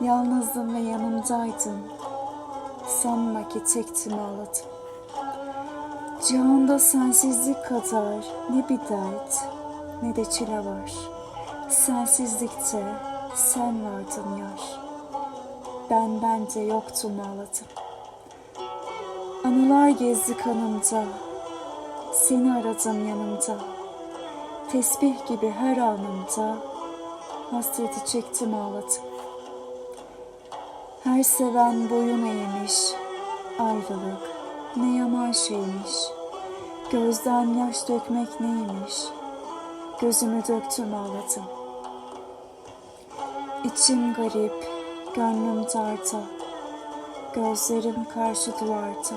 Yalnızdım ve yanımdaydın, sanma ki çektim ağladım. Cihanda sensizlik kadar ne bir dert ne de çile var. Sensizlikte sen vardın yar. Ben bence yoktum ağladım. Anılar gezdi kanımda, seni aradım yanımda. Tesbih gibi her anımda hasreti çektim ağladım. Her seven boyun eğmiş, ayrılık ne yaman şeymiş. Gözden yaş dökmek neymiş, gözümü döktüm ağladım. İçim garip, gönlüm darda, gözlerim karşı duvarda.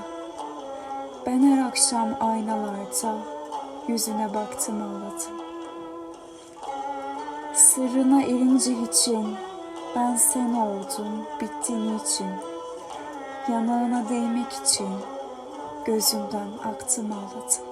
Ben her akşam aynalarda yüzüne baktım ağladım. Sırrına erince için ben sen oldum bittiğin için. Yanağına değmek için gözümden aktım ağladım.